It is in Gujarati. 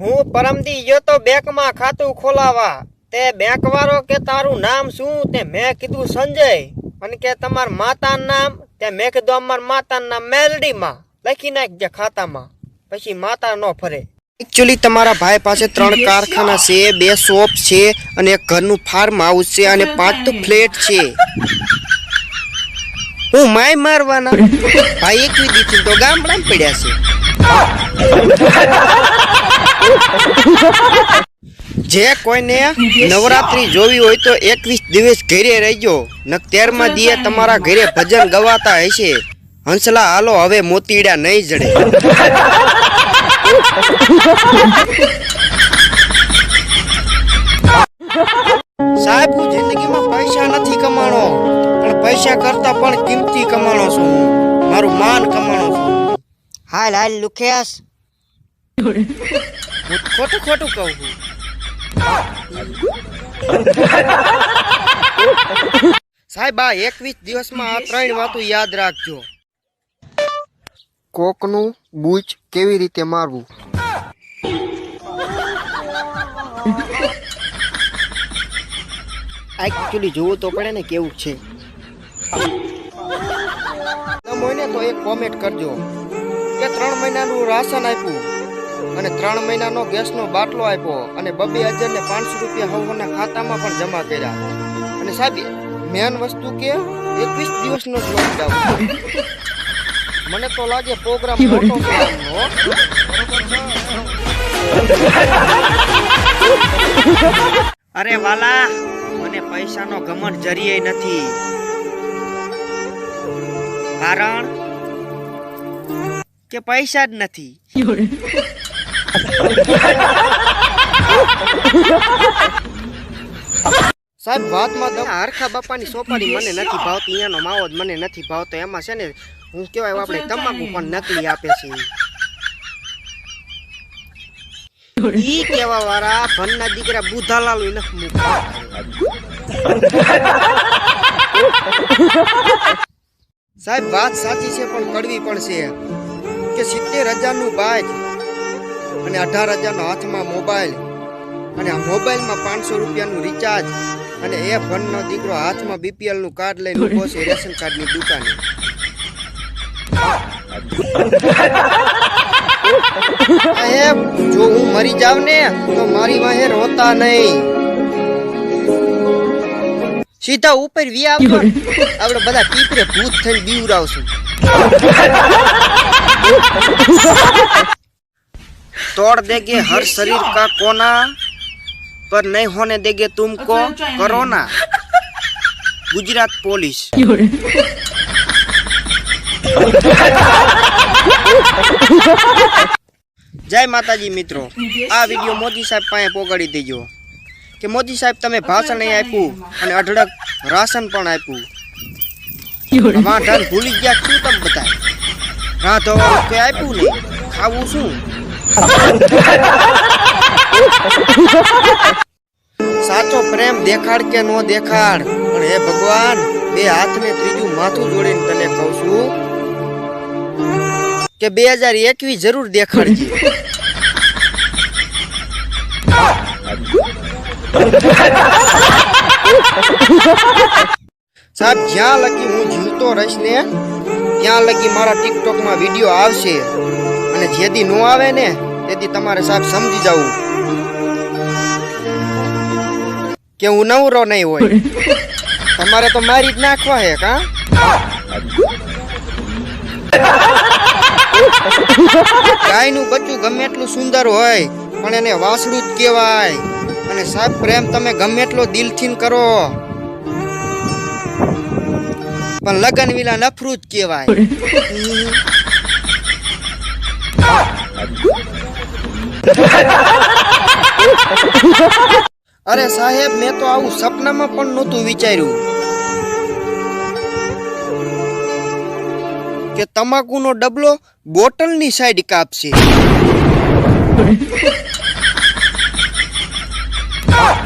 હું પરમદી ગયો તો બેંકમાં ખાતું ખોલાવા. તે બેંક વાળો કે તારું નામ શું? તે મેં કીધું સંજય. અને કે તમારા માતાનું નામ? તે મેં કીધું અમારા માતાનું નામ મેલડીમાં. લખી નાખજે ખાતામાં. પછી માતા ન ફરે. એકચ્યુઅલી તમારા ભાઈ પાસે ત્રણ કારખાના છે, બે શોપ છે અને એક ઘરનું ફાર્મ હાઉસ છે અને પાંચ ફ્લેટ છે. હું માય મારવાના. ભાઈ એકવી દીધી તો ગામડા પડ્યા છે. જે કોઈને નવરાત્રી જોવી હોય તો એકવીસ દિવસ ઘરે રહેજો. ન તેરમા દીએ તમારા ઘરે ભજન ગવાતા હશે. હંસલા હાલો, હવે મોતીડા નહીં જડે. જિંદગીમાં પૈસા નથી કમાણો. પણ પૈસા કરતા પણ કિંમતી કમાણો છું. મારું માન કમાણો છું હાલ હાલ લુખેસ ખોટું ખોટું કહું છું. સાહેબ, આ એકવીસ દિવસમાં આ ત્રણ વાતો યાદ રાખજો. કોકનું બૂચ કેવી રીતે મારવું? એકચ્યુઅલી જોવું તો પડે ને કેવું છે. તમે હોય તો એક કોમેન્ટ કરજો કે ત્રણ મહિનાનું રાશન આપ્યું અને ત્રણ મહિનાનો ગેસનો બાટલો આપ્યો અને બબે હજાર ને પાંચસો રૂપિયા હવના ખાતામાં પણ જમા કર્યા. અને સાહેબ મેન વસ્તુ કે એકવીસ દિવસનો જ લોકડાઉન મને તો લાગે પ્રોગ્રામ મોટો છે. અરે વાલા પૈસાનો ઘમંડ જરીએ નથી. કારણ કે પૈસા જ નથી. સાહેબ, વાતમાં દમ હરખા બાપાની સોપારી મને નથી ભાવતી અહીંયાનો માવો જ મને નથી ભાવતો. એમાં છે ને, હું કહેવાય આપણે તમાકુ પણ નકલી આપે છે. ઈ કેવા વાળા ભનના દીકરા બુધાલાલ નથી મૂકતા. સાહેબ, વાત સાચી છે, પણ કડવી પણ છે. કે સિત્તેર હજારનું બાઇક અને અઢાર હજારનો હાથમાં મોબાઈલ અને આ મોબાઈલમાં પાંચસો રૂપિયાનું રિચાર્જ અને એ ભણનો દીકરો હાથમાં બીપીએલનું કાર્ડ લઈને ઊભો છે, રેશન કાર્ડની દુકાને. જો હું મરી જાવ ને, તો મારી વાહે રોતા નહીં. સીધા ઉપર વી આવજો આપણે બધા પીપરે ભૂત થઈને બીવરાવશું તોડ દેગે હર શરીર કા કોના પર નહીં હોને દેગે તુમકો કરોના. ગુજરાત પોલીસ. જય માતાજી મિત્રો. આ વીડિયો મોદી સાહેબ પાસે પોગાડી દેજો. કે મોદી સાહેબ તમે ભાષણ નહીં આપ્યું અને અઢળક રાશન પણ આપ્યું. વાંઢાને ભૂલી ગયા શું તમે બધા? હા તો કોઈ આપ્યું નહીં ખાવું શું? સાચો પ્રેમ દેખાડ કે નો દેખાડ? પણ હે ભગવાન બે હાથને ત્રીજું માથું જોડીને તને કહું છું કે બે હજાર એકવીસ જરૂર દેખાડજે. સાહેબ, જ્યાં લગી હું જીવતો રહીશ ને, ત્યાં લગી મારા ટિકટોકમાં વીડિયો આવશે. અને જેથી નો આવે ને, તેથી તમારે સાહેબ સમજી જવું. કે હું નવરો નહીં હોય. તમારે તો મારી જ નાખવા હે, કા? ગાયનું બચ્ચું ગમે એટલું સુંદર હોય, પણ એને વાસડું જ કહેવાય. અને સાહેબ પ્રેમ તમે ગમે એટલો દિલથી કરો. પણ લગન વિલા નફરું જ કહેવાય. અરે સાહેબ, મેં તો આવું સપનામાં પણ નહોતું વિચાર્યું કે તમાકુનો ડબલો બોટલની સાઈડ કાપશે. 아!